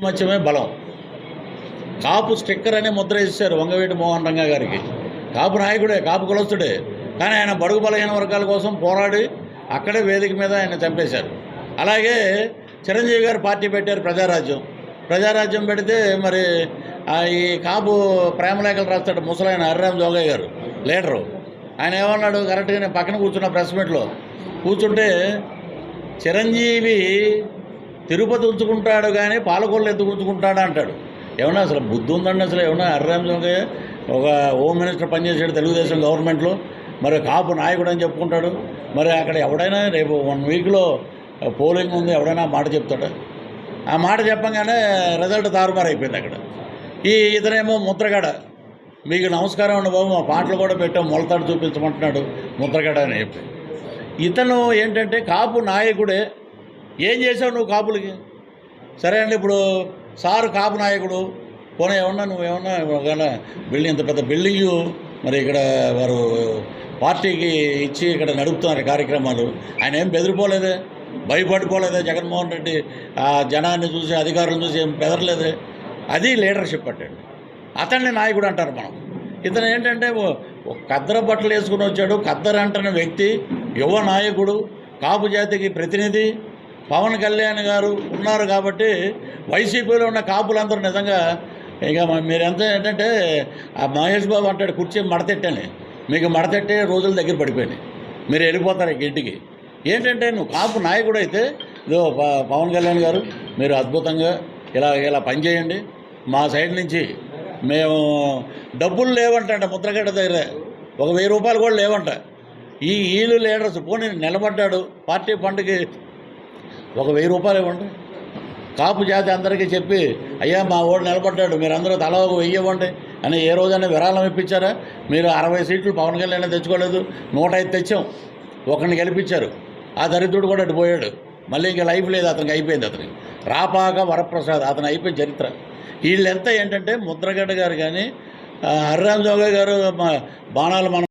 మత్యమే బలం. కాపు స్టిక్కర్ అనే ముద్ర ఇచ్చారు వంగవీటి మోహన్ రంగా గారికి. కాపు నాయకుడే కాపు కులస్తుడే. కానీ ఆయన బడుగు బలహీన వర్గాల కోసం పోరాడి అక్కడే వేదిక మీద ఆయన చంపేశారు. అలాగే చిరంజీవి గారు పార్టీ పెట్టారు ప్రజారాజ్యం. ప్రజారాజ్యం పెడితే మరి ఆ ఈ కాపు ప్రేమలేఖలు రాస్తాడు ముసలాయన హరిరామ్ జోగయ్య గారు లీడరు. ఆయన ఏమన్నాడు? కరెక్ట్గా నేను పక్కన కూర్చున్న ప్రెస్ మీట్లో. కూర్చుంటే చిరంజీవి తిరుపతి ఉంచుకుంటాడు కానీ పాలకొల్లు ఎందుకు ఉంచుకుంటాడు అంటాడు. ఏమన్నా అసలు బుద్ధి ఉందండి అసలు? ఏమన్నా హరిరామ్ ఒక హోమ్ మినిస్టర్ పనిచేసాడు తెలుగుదేశం గవర్నమెంట్లో? మరి కాపు నాయకుడు అని చెప్పుకుంటాడు. మరి అక్కడ ఎవడైనా రేపు వన్ వీక్లో పోలింగ్ ఉంది ఎవడైనా మాట చెప్తాడు? ఆ మాట చెప్పంగానే రిజల్ట్ తారుమారు అయిపోయింది అక్కడ. ఈ ఇతనేమో ముద్రగడ. మీకు నమస్కారం అండి బాబు మా పాటలు కూడా పెట్టాం మొలతాడు చూపించమంటున్నాడు ముద్రగడ అని చెప్పి. ఇతను ఏంటంటే కాపు నాయకుడే ఏం చేసావు నువ్వు కాపులకి? సరే అండి ఇప్పుడు సారు కాపు నాయకుడు పోనీ ఏమన్నా నువ్వు ఏమన్నా బిల్డింగ్ ఇంత పెద్ద బిల్డింగ్ మరి ఇక్కడ వారు పార్టీకి ఇచ్చి ఇక్కడ నడుపుతున్నారు కార్యక్రమాలు ఆయన ఏం బెదిరిపోలేదే? భయపడిపోలేదే జగన్మోహన్ రెడ్డి? ఆ జనాన్ని చూసి అధికారులను చూసి ఏం బెదరలేదే? అది లీడర్షిప్ అంటండి అతన్ని నాయకుడు అంటారు మనం. ఇతను ఏంటంటే కద్దర బట్టలు వేసుకుని వచ్చాడు. కద్దర అంటున్న వ్యక్తి యువ నాయకుడు కాపు జాతికి ప్రతినిధి పవన్ కళ్యాణ్ గారు ఉన్నారు కాబట్టి వైసీపీలో ఉన్న కాపులందరూ నిజంగా ఇక మీరు ఎంత ఏంటంటే ఆ మహేష్ బాబు అంటాడు కుర్చీ మడతెట్టని మీకు మడతెట్టే రోజుల దగ్గర పడిపోయినాయి. మీరు వెళ్ళిపోతారు ఇంటికి. ఏంటంటే నువ్వు కాపు నాయకుడు అయితే ఇదో ప- పవన్ కళ్యాణ్ గారు మీరు అద్భుతంగా ఇలా ఇలా పనిచేయండి మా సైడ్ నుంచి మేము డబ్బులు లేవంట ముద్రగడ్డ దగ్గర. ఒక వెయ్యి రూపాయలు కూడా లేవంట. ఈ వీళ్ళు లీడర్స్ పోనీ నిలబడ్డాడు పార్టీ ఫండ్కి ఒక వెయ్యి రూపాయలు ఇవ్వండి. కాపు జాతి అందరికీ చెప్పి అయ్యా మా ఓడు నిలబడ్డాడు మీరందరూ తల ఒక వెయ్యి ఇవ్వండి. అని ఏ రోజైనా విరాళం ఇప్పించారా? మీరు అరవై సీట్లు పవన్ కళ్యాణ్ తెచ్చుకోలేదు నూట ఐదు తెచ్చాం ఒకరిని గెలిపించారు. ఆ దరిద్రుడు కూడా అటు పోయాడు. మళ్ళీ ఇంకా లైఫ్ లేదు అతనికి అయిపోయింది అతనికి. రాపాక వరప్రసాద్ అతను అయిపోయిన చరిత్ర. వీళ్ళంతా ఏంటంటే ముద్రగడ్డ గారు కానీ ఆ, హరిరామ్ జోగయ్య గారు బాణాలు మనం